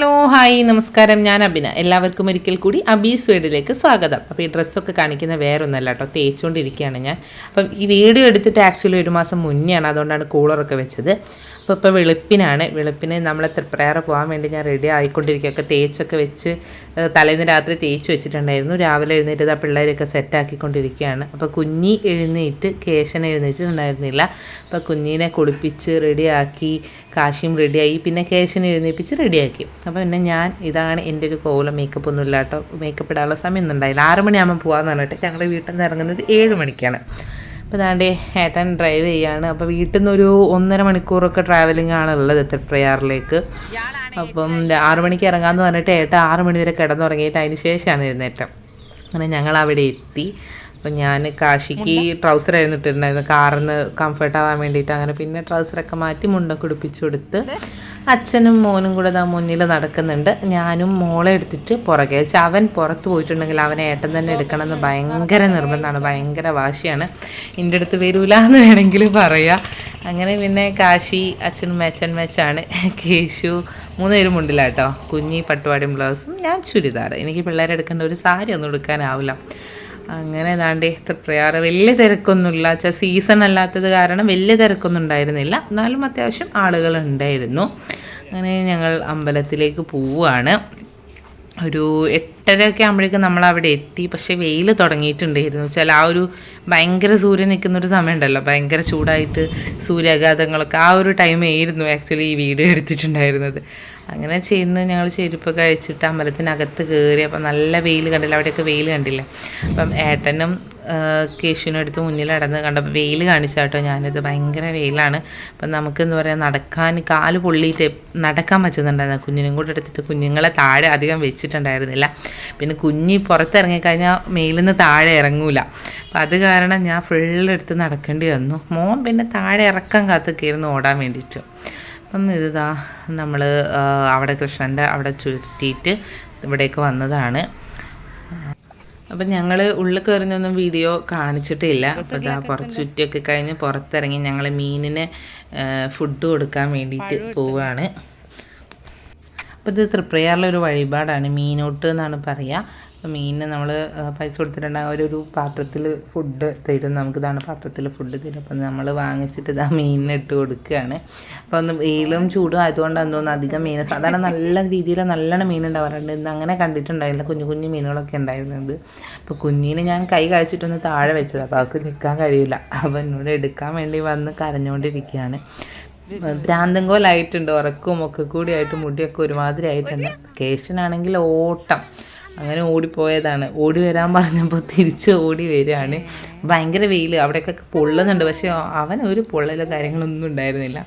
Hello hi നമസ്കാരം. ഞാൻ അബിന. എല്ലാവർക്കും ഒരിക്കൽ കൂടി അബീസ് വീഡിയോയിലേക്ക് സ്വാഗതം. അപ്പോൾ ഈ ഡ്രസ്സൊക്കെ കാണിക്കുന്ന വേറെ ഒന്നല്ല കേട്ടോ തേച്ചുകൊണ്ടിരിക്കുകയാണ് ഞാൻ. അപ്പം ഈ വീഡിയോ എടുത്തിട്ട് ആക്ച്വലി ഒരു മാസം മുന്നെയാണ് അതുകൊണ്ടാണ് കൂളറൊക്കെ വെച്ചത്. അപ്പോൾ ഇപ്പോൾ വെളുപ്പിനാണ്. വെളുപ്പിന് നമ്മൾ എത്ര തൃപ്രയാറ പോകാൻ വേണ്ടി ഞാൻ റെഡി ആയിക്കൊണ്ടിരിക്കുകയൊക്കെ തേച്ചൊക്കെ വെച്ച് തലേന്ന് രാത്രി തേച്ച് വെച്ചിട്ടുണ്ടായിരുന്നു. രാവിലെ എഴുന്നേറ്റ് ആ പിള്ളേരൊക്കെ സെറ്റാക്കിക്കൊണ്ടിരിക്കുകയാണ് അപ്പോൾ കുഞ്ഞി എഴുന്നേറ്റ് കേശൻ എഴുന്നേറ്റിട്ടുണ്ടായിരുന്നില്ല. അപ്പോൾ കുഞ്ഞിനെ കുളിപ്പിച്ച് റെഡിയാക്കി കാശിയും റെഡിയായി പിന്നെ കേശൻ എഴുന്നേപ്പിച്ച് റെഡിയാക്കി അപ്പോൾ പിന്നെ ഞാൻ ഇതാണ് എന്റെ ഒരു കോലം മേക്കപ്പ് ഒന്നും ഇല്ല കേട്ടോ മേക്കപ്പ് ഇടാനുള്ള സമയമൊന്നും ഉണ്ടായില്ല. ആറ് മണിയാകുമ്പോൾ പോകാമെന്ന് പറഞ്ഞിട്ട് ഞങ്ങൾ വീട്ടിൽ നിന്ന് ഇറങ്ങുന്നത് ഏഴ് മണിക്കാണ്. അപ്പോൾ ദാണ്ടേ ഏട്ടൻ ഡ്രൈവ് ചെയ്യാണ്. അപ്പോൾ വീട്ടിൽ നിന്ന് ഒരു ഒന്നര മണിക്കൂറൊക്കെ ട്രാവലിംഗ് ആണ് ഉള്ളത് തൃപ്രയാറിലേക്ക് അപ്പം ആറു മണിക്ക് ഇറങ്ങാമെന്ന് പറഞ്ഞിട്ട് ഏട്ടൻ ആറ് മണി വരെ കിടന്നുറങ്ങിയിട്ട് അതിന് ശേഷമാണ് എഴുന്നേറ്റം. അങ്ങനെ ഞങ്ങൾ അവിടെ എത്തി. അപ്പം ഞാൻ കാശിക്ക് ട്രൗസർ ആയിരുന്നു ഇട്ടിട്ടുണ്ടായിരുന്നു കാറിന്ന് കംഫർട്ട് ആവാൻ വേണ്ടിയിട്ട് അങ്ങനെ പിന്നെ ട്രൗസറൊക്കെ മാറ്റി മുണ്ടൊക്കെ ഉടുപ്പിച്ചു കൊടുത്ത് അച്ഛനും മോനും കൂടെ ഇതാ മുന്നിൽ നടക്കുന്നുണ്ട്. ഞാനും മോളെ എടുത്തിട്ട് പുറകെ വെച്ചാൽ അവൻ പുറത്ത് പോയിട്ടുണ്ടെങ്കിൽ അവനെ ഏട്ടൻ തന്നെ എടുക്കണമെന്ന് ഭയങ്കര നിർബന്ധമാണ്. ഭയങ്കര വാശിയാണ്. എന്റെ അടുത്ത് വരൂല എന്ന് വേണമെങ്കിൽ പറയാം. അങ്ങനെ പിന്നെ കാശി അച്ഛനും മേച്ചൻ മേച്ചാണ് കേശു മൂന്നുപേരും മുണ്ടിലാട്ടോ. കുഞ്ഞി പട്ടുപാടിയും ബ്ലൗസും ഞാൻ ചുരിദാർ എനിക്ക് പിള്ളേരെ എടുക്കേണ്ട ഒരു സാരി ഒന്നും എടുക്കാനാവില്ല. അങ്ങനെ ഏതാണ്ട് തൃപ്രയാറ് വലിയ തിരക്കൊന്നുമില്ല. വെച്ചാൽ സീസൺ അല്ലാത്തത് കാരണം വലിയ തിരക്കൊന്നും ഉണ്ടായിരുന്നില്ല. എന്നാലും അത്യാവശ്യം ആളുകൾ ഉണ്ടായിരുന്നു. അങ്ങനെ ഞങ്ങൾ അമ്പലത്തിലേക്ക് പോവുകയാണ്. ഒരു എട്ടരയൊക്കെ ആകുമ്പോഴേക്കും നമ്മൾ അവിടെ എത്തി. പക്ഷേ വെയിൽ തുടങ്ങിയിട്ടുണ്ടായിരുന്നു. വെച്ചാൽ ആ ഒരു ഭയങ്കര സൂര്യൻ നിൽക്കുന്ന ഒരു സമയം ഉണ്ടല്ലോ. ഭയങ്കര ചൂടായിട്ട് സൂര്യാഘാതങ്ങളൊക്കെ ആ ഒരു ടൈം ആയിരുന്നു ആക്ച്വലി ഈ വീഡിയോ എടുത്തിട്ടുണ്ടായിരുന്നത്. അങ്ങനെ ചെയ്യുന്നത് ഞങ്ങൾ ചെരുപ്പൊക്കെ അഴിച്ചിട്ട് അമ്പലത്തിനകത്ത് കയറി അപ്പം നല്ല വെയിൽ കണ്ടില്ല? അവിടെയൊക്കെ വെയിൽ കണ്ടില്ല? അപ്പം ഏട്ടനും കേശുവിനും അടുത്ത് മുന്നിൽ നടന്ന് കണ്ടപ്പോൾ വെയിൽ കാണിച്ച കേട്ടോ. ഞാനിത് ഭയങ്കര വെയിലാണ്. അപ്പം നമുക്ക് എന്താ പറയുക നടക്കാൻ കാൽ പൊള്ളിയിട്ട് നടക്കാൻ പറ്റുന്നുണ്ടായിരുന്നു. കുഞ്ഞിനും കൂടെ എടുത്തിട്ട് കുഞ്ഞുങ്ങളെ താഴെ അധികം വെച്ചിട്ടുണ്ടായിരുന്നില്ല. പിന്നെ കുഞ്ഞി പുറത്തിറങ്ങിക്കഴിഞ്ഞാൽ മേലിൽ നിന്ന് താഴെ ഇറങ്ങൂല. അപ്പം അത് കാരണം ഞാൻ ഫുള്ളെടുത്ത് നടക്കേണ്ടി വന്നു. മോൻ പിന്നെ താഴെ ഇറക്കാൻ കാത്തൊക്കെയായിരുന്നു ഓടാൻ വേണ്ടിയിട്ട്. അപ്പം ഇതാ നമ്മൾ അവിടെ കൃഷ്ണന്റെ അവിടെ ചുറ്റിയിട്ട് ഇവിടേക്ക് വന്നതാണ്. അപ്പം ഞങ്ങൾ ഉള്ളിൽ കയറുന്നൊന്നും വീഡിയോ കാണിച്ചിട്ടില്ല. അപ്പോൾ ഇതാ കുറച്ച് ചുറ്റിയൊക്കെ കഴിഞ്ഞ് പുറത്തിറങ്ങി ഞങ്ങൾ മീനിന് ഫുഡ് കൊടുക്കാൻ വേണ്ടിയിട്ട് പോവുകയാണ് അപ്പോൾ ഇത് തൃപ്രയാറിലെ ഒരു വഴിപാടാണ് മീനോട്ട് എന്നാണ് പറയുക മീനിന് നമ്മൾ പൈസ കൊടുത്തിട്ടുണ്ടെങ്കിൽ അവരൊരു പാത്രത്തിൽ ഫുഡ് തരും. നമുക്ക് ഇതാണ് പാത്രത്തിൽ ഫുഡ് തരും. അപ്പം നമ്മൾ വാങ്ങിച്ചിട്ട് ഇതാ മീനിന് ഇട്ട് കൊടുക്കുകയാണ്. അപ്പോൾ ഒന്ന് വെയിലും ചൂടും ആയതുകൊണ്ടാണ് തോന്നുന്നു അധികം മീൻ സാധാരണ നല്ല രീതിയിൽ നല്ലോണം മീൻ ഉണ്ടാവാറുണ്ട്. ഇന്ന് അങ്ങനെ കണ്ടിട്ടുണ്ടായില്ല കുഞ്ഞു കുഞ്ഞു മീനുകളൊക്കെ ഉണ്ടായിരുന്നത്. അപ്പോൾ കുഞ്ഞിനെ ഞാൻ കൈ കഴിച്ചിട്ടൊന്ന് താഴെ വെച്ചത്. അപ്പോൾ അവൾക്ക് നിൽക്കാൻ കഴിയില്ല. അപ്പോൾ എന്നോട് എടുക്കാൻ വേണ്ടി വന്ന് കരഞ്ഞുകൊണ്ടിരിക്കുകയാണ് ഭ്രാന്തം കോലായിട്ടുണ്ട്. ഉറക്കവും ഒക്കെ കൂടി ആയിട്ട് മുടിയൊക്കെ ഒരുമാതിരി ആയിട്ടുണ്ട്. കേശനാണെങ്കിൽ ഓട്ടം. അങ്ങനെ ഓടിപ്പോയതാണ്. ഓടി വരാൻ പറഞ്ഞപ്പോൾ തിരിച്ച് ഓടി വരികയാണ്. ഭയങ്കര വെയിൽ അവിടെയൊക്കെ പൊള്ളുന്നുണ്ട്. പക്ഷേ അവൻ ഒരു പൊള്ളലോ കാര്യങ്ങളൊന്നും ഉണ്ടായിരുന്നില്ല.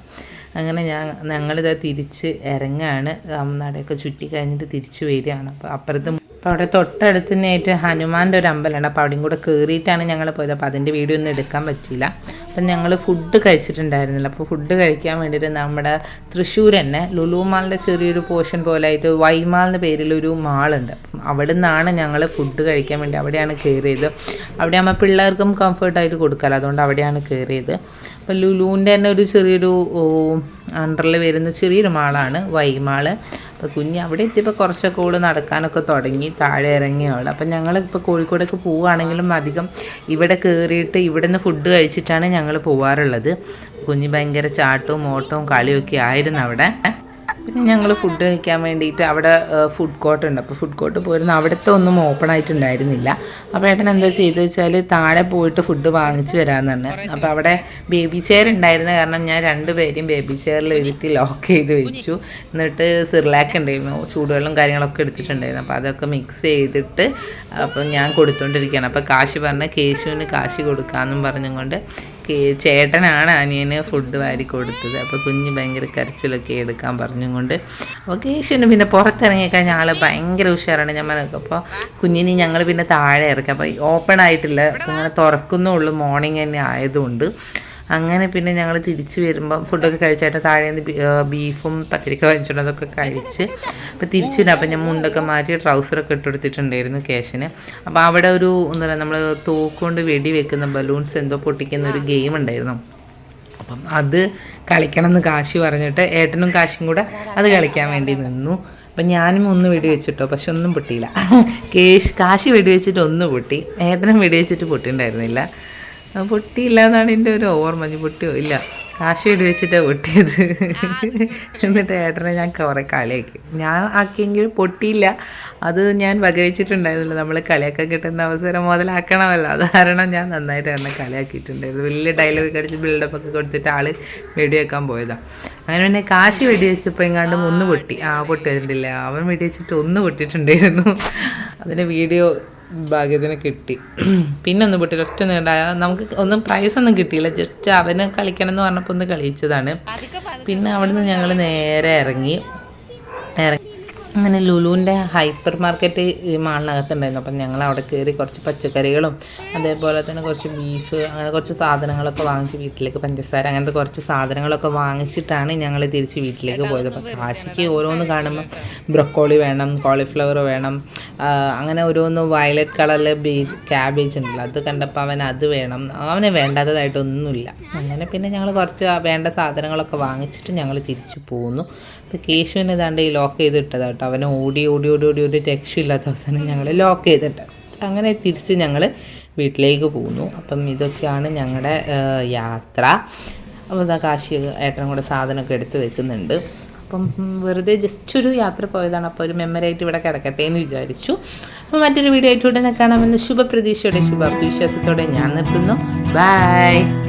അങ്ങനെ ഞാൻ ഞങ്ങളിത് തിരിച്ച് ഇറങ്ങുകയാണ് നടയൊക്കെ ചുറ്റി കഴിഞ്ഞിട്ട് തിരിച്ചു വരികയാണ്. അപ്പോൾ അപ്പുറത്ത് അപ്പോൾ അവിടെ തൊട്ടടുത്ത് തന്നെയായിട്ട് ഹനുമാന്റെ ഒരു അമ്പലമുണ്ട്. അപ്പോൾ അവിടെയും കൂടെ കയറിയിട്ടാണ് ഞങ്ങൾ പോയത്. അപ്പോൾ അതിന്റെ വീഡിയോ ഒന്നും എടുക്കാൻ പറ്റിയില്ല. അപ്പം ഞങ്ങൾ ഫുഡ് കഴിച്ചിട്ടുണ്ടായിരുന്നില്ല. അപ്പോൾ ഫുഡ് കഴിക്കാൻ വേണ്ടിയിട്ട് നമ്മുടെ തൃശ്ശൂർ തന്നെ ലുലു മാളിന്റെ ചെറിയൊരു പോർഷൻ പോലെ ആയിട്ട് വൈമാൾ എന്ന പേരിലൊരു മാളുണ്ട്. അപ്പം അവിടെ നിന്നാണ് ഞങ്ങൾ ഫുഡ് കഴിക്കാൻ വേണ്ടി അവിടെയാണ് കയറിയത്. അവിടെ ആകുമ്പോൾ പിള്ളേർക്കും കംഫർട്ടായിട്ട് കൊടുക്കാമല്ലോ അതുകൊണ്ട് അവിടെയാണ് കയറിയത്. അപ്പോൾ ലുലുവിന്റെ തന്നെ ഒരു ചെറിയൊരു അണ്ടറിൽ വരുന്ന ചെറിയൊരു മാളാണ് വൈമാൾ. അപ്പോൾ കുഞ്ഞ് അവിടെ എത്തിയപ്പോൾ കുറച്ചൊക്കെ ഓൾ നടക്കാനൊക്കെ തുടങ്ങി താഴെ ഇറങ്ങിയവൾ അപ്പം ഞങ്ങൾ ഇപ്പോൾ കോഴിക്കോടൊക്കെ പോവുകയാണെങ്കിലും അധികം ഇവിടെ കയറിയിട്ട് ഇവിടെ നിന്ന് ഫുഡ് കഴിച്ചിട്ടാണ് ഞങ്ങൾ പോവാറുള്ളത്. കുഞ്ഞ് ഭയങ്കര ചാട്ടവും ഓട്ടവും കളിയൊക്കെ ആയിരുന്നു അവിടെ. പിന്നെ ഞങ്ങൾ ഫുഡ് കഴിക്കാൻ വേണ്ടിയിട്ട് അവിടെ ഫുഡ് കോർട്ട് ഉണ്ട്. അപ്പോൾ ഫുഡ് കോർട്ട് പോയിരുന്നു. അവിടുത്തെ ഒന്നും ഓപ്പൺ ആയിട്ടുണ്ടായിരുന്നില്ല. അപ്പോൾ ഏട്ടൻ എന്താ ചെയ്തു വെച്ചാൽ താഴെ പോയിട്ട് ഫുഡ് വാങ്ങിച്ചു വരാമെന്നാണ്. അപ്പോൾ അവിടെ ബേബി ചെയർ ഉണ്ടായിരുന്ന കാരണം ഞാൻ രണ്ടുപേരെയും ബേബി ചെയറിൽ ഇരുത്തി ലോക്ക് ചെയ്ത് വെച്ചു. എന്നിട്ട് സിർലാക്ക് ഉണ്ടായിരുന്നു. ചൂടുവെള്ളം കാര്യങ്ങളൊക്കെ എടുത്തിട്ടുണ്ടായിരുന്നു. അപ്പോൾ അതൊക്കെ മിക്സ് ചെയ്തിട്ട് അപ്പോൾ ഞാൻ കൊടുത്തുകൊണ്ടിരിക്കുകയാണ് അപ്പോൾ കാശി പറഞ്ഞ കേശുവിന് കാശി കൊടുക്കാമെന്നും പറഞ്ഞുകൊണ്ട് ചേട്ടനാണ് അനിയന് ഫുഡ് വാരി കൊടുത്തത്. അപ്പോൾ കുഞ്ഞ് ഭയങ്കര കരച്ചിലൊക്കെ എടുക്കാൻ പറഞ്ഞുകൊണ്ട് അപ്പോൾ കേശുവിന് പിന്നെ പുറത്തിറങ്ങി കഴിഞ്ഞാൽ ആൾ ഭയങ്കര ഉഷാറാണ്. ഞാൻ പറഞ്ഞത് അപ്പോൾ കുഞ്ഞിന് ഞങ്ങൾ പിന്നെ താഴെ ഇറക്കാം. അപ്പോൾ ഓപ്പൺ ആയിട്ടില്ല. ഇങ്ങനെ തുറക്കുന്നുള്ളൂ മോർണിംഗ് തന്നെ ആയതുകൊണ്ട് അങ്ങനെ പിന്നെ ഞങ്ങൾ തിരിച്ചു വരുമ്പം ഫുഡൊക്കെ കഴിച്ചായിട്ട് താഴെ നിന്ന് ബീഫും പത്തിരിക്ക വാങ്ങിച്ചോണ്ട് അതൊക്കെ കഴിച്ച് അപ്പോൾ വരാം അപ്പം ഞാൻ മുണ്ടൊക്കെ മാറ്റി ട്രൗസറൊക്കെ ഇട്ടെടുത്തിട്ടുണ്ടായിരുന്നു കേശന്. അപ്പോൾ അവിടെ ഒരു എന്താ പറയുക നമ്മൾ തോക്കുകൊണ്ട് വെടി വെക്കുന്ന ബലൂൺസ് എന്തോ പൊട്ടിക്കുന്ന ഒരു ഗെയിം ഉണ്ടായിരുന്നു. അപ്പം അത് കളിക്കണം എന്ന് കാശി പറഞ്ഞിട്ട് ഏട്ടനും കാശിയും കൂടെ അത് കളിക്കാൻ വേണ്ടി നിന്നു. അപ്പം ഞാനും ഒന്ന് വെടിവെച്ചിട്ടോ പക്ഷെ ഒന്നും പൊട്ടിയില്ല. കേശ് കാശി വെടിവെച്ചിട്ട് ഒന്ന് പൊട്ടി. ഏട്ടനും വെടിവെച്ചിട്ട് പൊട്ടിയിട്ടുണ്ടായിരുന്നില്ല പൊട്ടിയില്ല എന്നാണ് എന്റെ ഒരു ഓർമ്മ. പൊട്ടിയോ? ഇല്ല. കാശ് കാശി വെച്ചിട്ടാണ് പൊട്ടിയത്. എന്നിട്ട് ഏട്ടനെ ഞാൻ കുറേ കളിയാക്കി. ഞാൻ ആക്കിയെങ്കിൽ പൊട്ടിയില്ല. അത് ഞാൻ വകവെച്ചിട്ടുണ്ടായിരുന്നില്ല. നമ്മൾ കളിയാക്കാൻ കിട്ടുന്ന അവസരം മുതലാക്കണമല്ലോ. അത് കാരണം ഞാൻ നന്നായിട്ട് എന്നെ കളിയാക്കിയിട്ടുണ്ടായിരുന്നു. വലിയ ഡയലോഗ് അടിച്ച് ബിൽഡപ്പ് ഒക്കെ കൊടുത്തിട്ട് ആൾ വെടിവെക്കാൻ പോയതാണ് അങ്ങനെ പിന്നെ കാശ് വെടിവെച്ചപ്പോൾ എങ്ങാണ്ട് ഒന്ന് പൊട്ടി. ആ പൊട്ടിയിട്ടില്ല അവൻ വെടിവെച്ചിട്ട് ഒന്ന് പൊട്ടിയിട്ടുണ്ടായിരുന്നു. അതിന്റെ വീഡിയോ ഭാഗ്യത്തിന് കിട്ടി. പിന്നെ ഒന്നും പൊട്ടില്ല ഒറ്റ നീണ്ട നമുക്ക് ഒന്നും പ്രൈസ് ഒന്നും കിട്ടിയില്ല. ജസ്റ്റ് അവന് കളിക്കണം എന്ന് പറഞ്ഞപ്പോൾ ഒന്ന് കളിച്ചതാണ്. പിന്നെ അവിടുന്ന് ഞങ്ങൾ നേരെ ഇറങ്ങി. ഇറങ്ങി അങ്ങനെ ലുലുവിന്റെ ഹൈപ്പർ മാർക്കറ്റ് മാളിനകത്തുണ്ടായിരുന്നു. അപ്പം ഞങ്ങൾ അവിടെ കയറി കുറച്ച് പച്ചക്കറികളും അതേപോലെ തന്നെ കുറച്ച് ബീഫ് അങ്ങനെ കുറച്ച് സാധനങ്ങളൊക്കെ വാങ്ങിച്ച് വീട്ടിലേക്ക് പഞ്ചസാര അങ്ങനത്തെ കുറച്ച് സാധനങ്ങളൊക്കെ വാങ്ങിച്ചിട്ടാണ് ഞങ്ങൾ തിരിച്ച് വീട്ടിലേക്ക് പോയത്. അപ്പം കാശിക്ക് ഓരോന്ന് കാണുമ്പോൾ ബ്രൊക്കോളി വേണം കോളിഫ്ലവർ വേണം അങ്ങനെ ഓരോന്ന് വയലറ്റ് കളറിലെ ബീ ക്യാബേജ് ഉണ്ടല്ലോ അത് കണ്ടപ്പോൾ അവൻ അത് വേണം. അവന് വേണ്ടാത്തതായിട്ടൊന്നുമില്ല. അങ്ങനെ പിന്നെ ഞങ്ങൾ കുറച്ച് വേണ്ട സാധനങ്ങളൊക്കെ വാങ്ങിച്ചിട്ട് ഞങ്ങൾ തിരിച്ചു പോന്നു. അപ്പോൾ കേശുവിനെ ഏതാണ്ട് ഈ ലോക്ക് ചെയ്തിട്ടതാണ് കേട്ടോ. അവനെ ഓടി ഓടി ഓടി ഓടി ഒരു രക്ഷയില്ലാത്ത അവസാനം ഞങ്ങൾ ലോക്ക് ചെയ്തിട്ട്. അങ്ങനെ തിരിച്ച് ഞങ്ങൾ വീട്ടിലേക്ക് പോകുന്നു അപ്പം ഇതൊക്കെയാണ് ഞങ്ങളുടെ യാത്ര. അപ്പോൾ കാശി ഏട്ടനും കൂടെ സാധനമൊക്കെ എടുത്ത് വെക്കുന്നുണ്ട്. അപ്പം വെറുതെ ജസ്റ്റ് ഒരു യാത്ര പോയതാണ്. അപ്പോൾ ഒരു മെമ്മറി ആയിട്ട് ഇവിടെ കിടക്കട്ടെ എന്ന് വിചാരിച്ചു. അപ്പം മറ്റൊരു വീഡിയോ ആയിട്ട് ഉടനെ കാണാമെന്ന് ശുഭപ്രതീക്ഷയോടെ ശുഭാപ്തിവിശ്വാസത്തോടെ ഞാൻ നിർത്തുന്നു. ബൈ